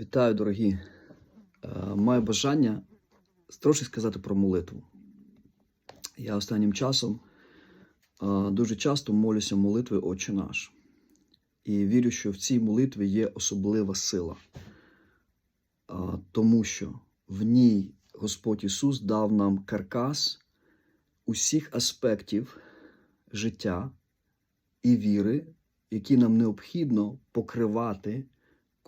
Вітаю, дорогі. Е, Маю бажання трошки сказати про молитву. Я останнім часом е, дуже часто молюся молитви Отче наш. І вірю, що в цій молитві є особлива сила, Е, тому що в ній Господь Ісус дав нам каркас усіх аспектів життя і віри, які нам необхідно покривати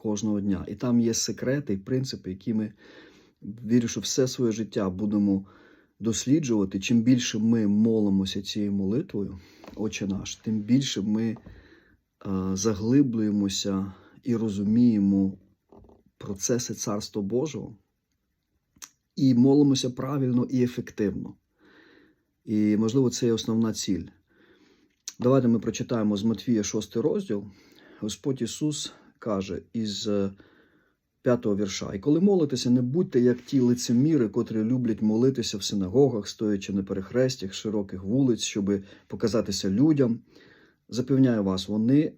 кожного дня. І там є секрети і принципи, які ми вірю, що все своє життя будемо досліджувати. Чим більше ми молимося цією молитвою, Отче наш, тим більше ми заглиблюємося і розуміємо процеси Царства Божого і молимося правильно і ефективно. І, можливо, це є основна ціль. Давайте ми прочитаємо з Матвія 6 розділ. Господь Ісус каже із е, п'ятого вірша: І коли молитеся, не будьте як ті лицеміри, котрі люблять молитися в синагогах, стоячи на перехрестях широких вулиць, щоб показатися людям. Запевняю вас, вони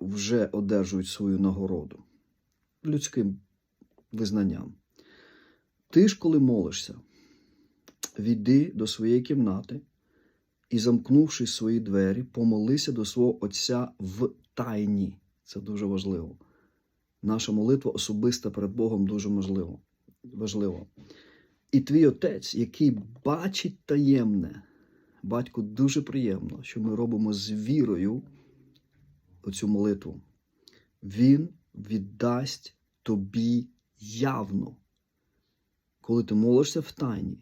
вже одержують свою нагороду людським визнанням. Ти ж, коли молишся, віди до своєї кімнати і, замкнувши свої двері, помолися до свого Отця в тайні. Це дуже важливо. Наша молитва особиста перед Богом дуже можливо, важливо. І твій отець, який бачить таємне, батьку дуже приємно, що ми робимо з вірою оцю молитву. Він віддасть тобі явно, коли ти молишся в тайні.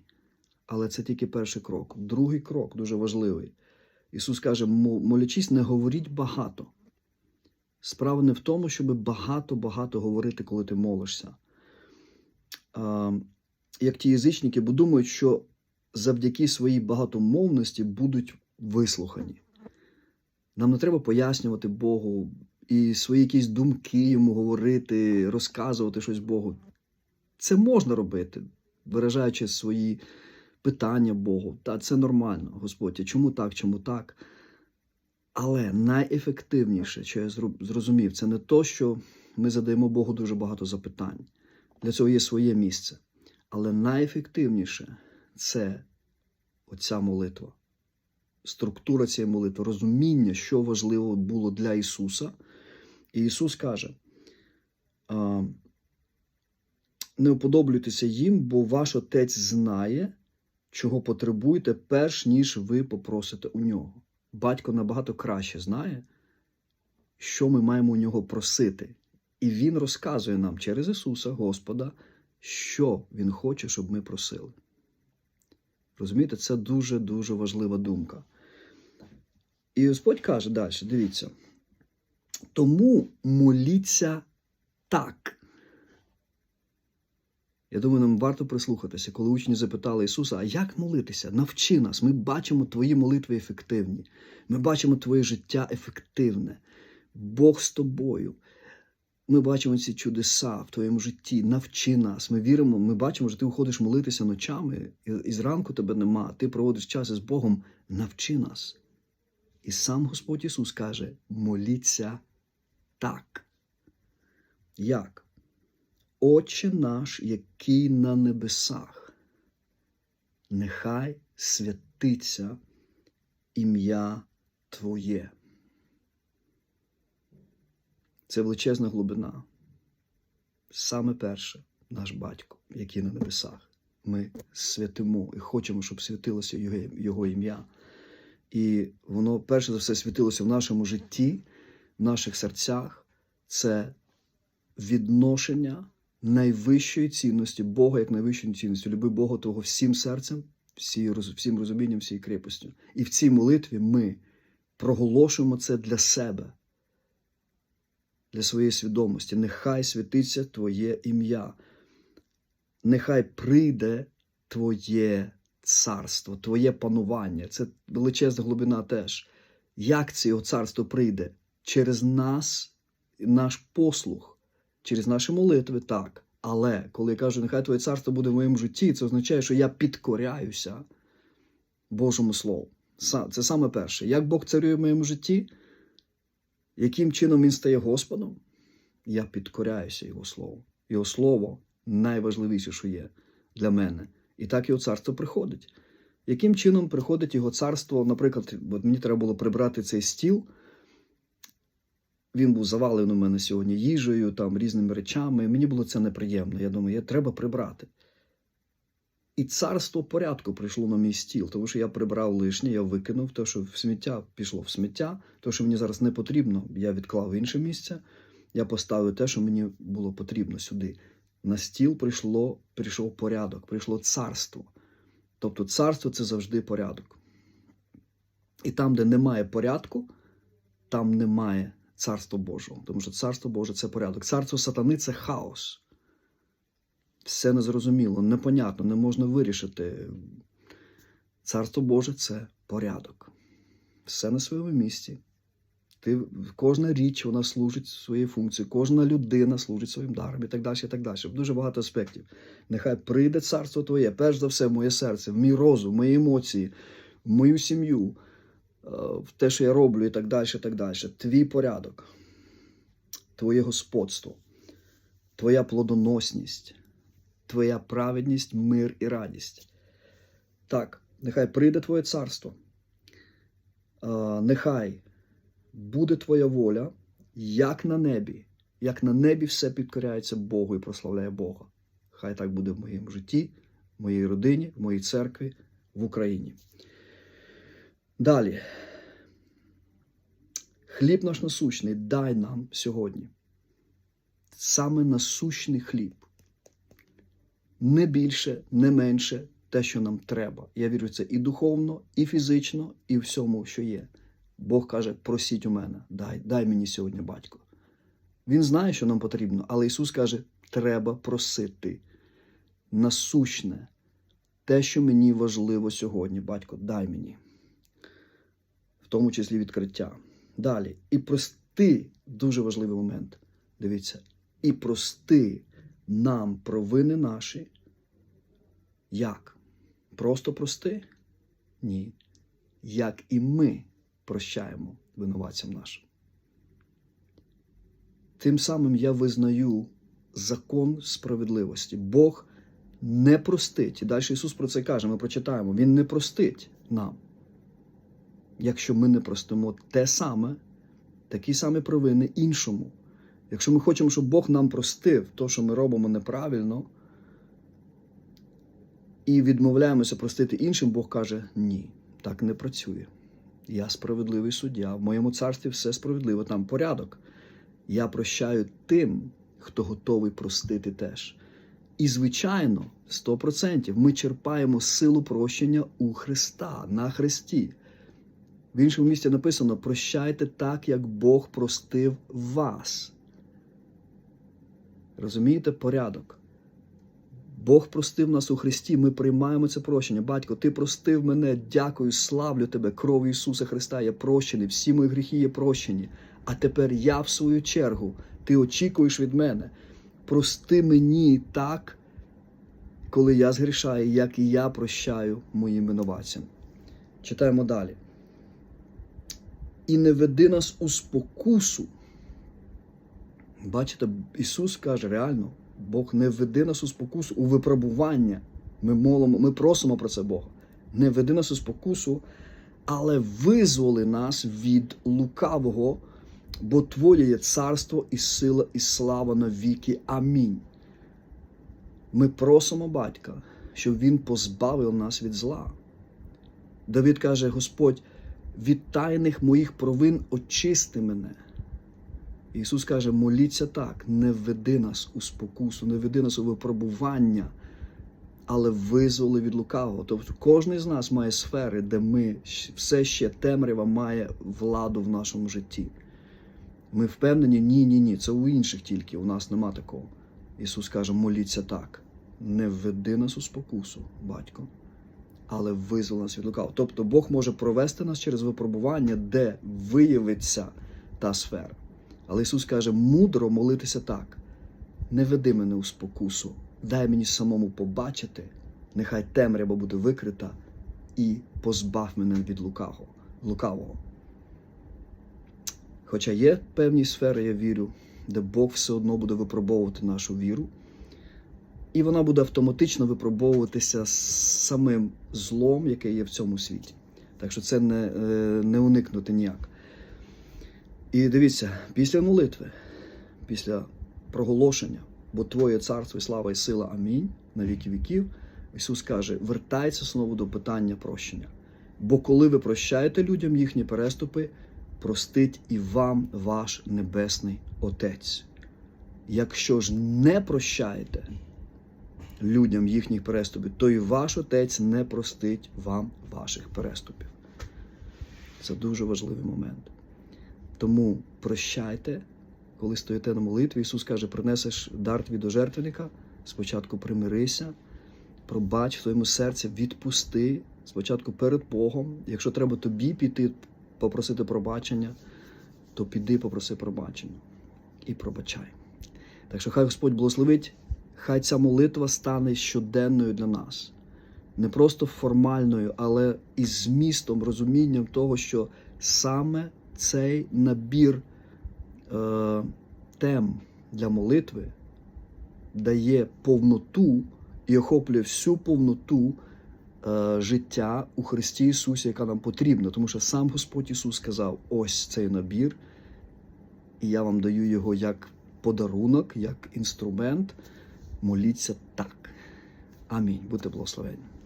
Але це тільки перший крок. Другий крок дуже важливий. Ісус каже: молячись, не говоріть багато. Справа не в тому, щоб багато-багато говорити, коли ти молишся. А, як ті язичники, бо думають, що завдяки своїй багатомовності будуть вислухані. Нам не треба пояснювати Богу і свої якісь думки йому говорити, розказувати щось Богу. Це можна робити, виражаючи свої питання Богу. Та це нормально, Господь. а Чому так, чому так? Але найефективніше, що я зрозумів, це не то, що ми задаємо Богу дуже багато запитань. Для цього є своє місце. Але найефективніше це оця молитва. Структура цієї молитви, розуміння, що важливо було для Ісуса. І Ісус каже: не уподоблюйтеся їм, бо ваш Отець знає, чого потребуєте, перш ніж ви попросите у нього. Батько набагато краще знає, що ми маємо у нього просити. І Він розказує нам через Ісуса, Господа, що Він хоче, щоб ми просили. Розумієте, це дуже-дуже важлива думка. І Господь каже далі: дивіться. Тому моліться так. Я думаю, нам варто прислухатися, коли учні запитали Ісуса, а як молитися? Навчи нас. Ми бачимо твої молитви ефективні. Ми бачимо твоє життя ефективне. Бог з тобою. Ми бачимо ці чудеса в твоєму житті. Навчи нас. Ми віримо, ми бачимо, що ти уходиш молитися ночами, і, зранку тебе нема. Ти проводиш час із Богом. Навчи нас. І сам Господь Ісус каже: моліться так. Як? Отче наш, який на небесах, нехай святиться ім'я Твоє. Це величезна глибина. Саме перше, наш батько, який на небесах. Ми святимо і хочемо, щоб святилося Його, ім'я. І воно перше за все світилося в нашому житті, в наших серцях. Це відношення найвищої цінності Бога як найвищої цінності. Люби Бога того всім серцем, всім розумінням, всією крепостю. І в цій молитві ми проголошуємо це для себе, для своєї свідомості. Нехай святиться Твоє ім'я. Нехай прийде Твоє царство, Твоє панування. Це величезна глибина теж. Як це його царство прийде? Через нас, наш послух, через наші молитви, так. Але коли я кажу, нехай Твоє царство буде в моєму житті, це означає, що я підкоряюся Божому Слову. Це саме перше. Як Бог царює в моєму житті, яким чином Він стає Господом? Я підкоряюся Його Слову. Його слово найважливіше, що є для мене. І так його царство приходить. Яким чином приходить його царство? Наприклад, от мені треба було прибрати цей стіл. Він був завалений у мене сьогодні їжею, там різними речами. Мені було це неприємно. Я думаю, я треба прибрати. І царство порядку прийшло на мій стіл, тому що я прибрав лишнє, я викинув те, що в сміття пішло в сміття, те, що мені зараз не потрібно, я відклав інше місце. Я поставив те, що мені було потрібно сюди. На стіл прийшло, прийшов порядок, прийшло царство. Тобто царство це завжди порядок. І там, де немає порядку, там немає царства Божого. Тому що царство Боже це порядок. Царство сатани це хаос. Все незрозуміло, непонятно, не можна вирішити. Царство Боже це порядок. Все на своєму місці. Ти, кожна річ вона служить своїй функції, кожна людина служить своїм даром і так далі. і так далі. Дуже багато аспектів. Нехай прийде царство Твоє, перш за все, в моє серце, в мій розум, в мої емоції, в мою сім'ю, в те, що я роблю, і так далі. так далі. Твій порядок, Твоє господство, Твоя плодоносність, Твоя праведність, мир і радість. Так, нехай прийде Твоє царство. Е, Нехай буде Твоя воля, як на небі, як на небі все підкоряється Богу і прославляє Бога. Хай так буде в моєму житті, в моїй родині, в моїй церкві, в Україні. Далі. Хліб наш насущний дай нам сьогодні. Саме насущний хліб. Не більше, не менше те, що нам треба. Я вірю, в це і духовно, і фізично, і всьому, що є. Бог каже: просіть у мене, дай, дай мені сьогодні, батько. Він знає, що нам потрібно, але Ісус каже: треба просити. Насущне, те, що мені важливо сьогодні, батько, дай мені. В тому числі відкриття. Далі. І прости, дуже важливий момент. Дивіться, і прости нам провини наші. Як? Просто прости? Ні. Як і ми прощаємо винуватцям нашим. Тим самим я визнаю закон справедливості. Бог не простить. І далі Ісус про це каже, ми прочитаємо. Він не простить нам. Якщо ми не простимо те саме, такі самі провини іншому. Якщо ми хочемо, щоб Бог нам простив те, що ми робимо неправильно, і відмовляємося простити іншим, Бог каже: ні, так не працює. Я справедливий суддя. В моєму царстві все справедливо, там порядок. Я прощаю тим, хто готовий простити теж. І, звичайно, 100% ми черпаємо силу прощення у Христа на Христі. В іншому місці написано: прощайте так, як Бог простив вас. Розумієте порядок? Бог простив нас у Христі, ми приймаємо це прощення. Батько, Ти простив мене, дякую, славлю Тебе, кров Ісуса Христа, я прощений, всі мої гріхи є прощені. А тепер я, в свою чергу, ти очікуєш від мене. Прости мені так, коли я згрішаю, як і я прощаю моїм винуватцям. Читаємо далі. І не веди нас у спокусу. Бачите, Ісус каже реально, Бог не веди нас у спокусу, у випробування. Ми молимо, ми просимо про це Бога. Не веди нас у спокусу, але визволи нас від лукавого, бо Твоє є царство і сила, і слава на віки. Амінь. Ми просимо батька, щоб Він позбавив нас від зла. Давид каже: Господь, від тайних моїх провин очисти мене. Ісус каже, моліться так, не веди нас у спокусу, не веди нас у випробування, але визволи від лукавого. Тобто кожен з нас має сфери, де ми все ще темрява має владу в нашому житті. Ми впевнені, ні, ні, ні, це у інших тільки, у нас нема такого. Ісус каже, моліться так, не введи нас у спокусу, батько, але визволи нас від лукавого. Тобто Бог може провести нас через випробування, де виявиться та сфера. Але Ісус каже, мудро молитися так. Не веди мене у спокусу, дай мені самому побачити, нехай темрява буде викрита, і позбав мене від лукавого. Хоча є певні сфери, я вірю, де Бог все одно буде випробовувати нашу віру. І вона буде автоматично випробовуватися з самим злом, яке є в цьому світі. Так що це не, е, не уникнути ніяк. І дивіться, після молитви, після проголошення, бо Твоє царство і слава і сила, амінь, на віки віків, Ісус каже: вертається знову до питання прощення. Бо коли ви прощаєте людям їхні переступи, простить і вам ваш Небесний Отець. Якщо ж не прощаєте людям їхніх переступів, то і ваш Отець не простить вам ваших переступів. Це дуже важливий момент. Тому прощайте, коли стоїте на молитві. Ісус каже, принесеш дар твій до жертвенника, спочатку примирися, пробач в твоєму серці, відпусти спочатку перед Богом. Якщо треба тобі піти, попросити пробачення, то піди попроси пробачення і пробачай. Так що хай Господь благословить, хай ця молитва стане щоденною для нас. Не просто формальною, але і змістом, розумінням того, що саме цей набір е, тем для молитви дає повноту і охоплює всю повноту е, життя у Христі Ісусі, яка нам потрібна. Тому що сам Господь Ісус сказав: ось цей набір, і я вам даю його як подарунок, як інструмент. Моліться так. Амінь. Будьте благословені.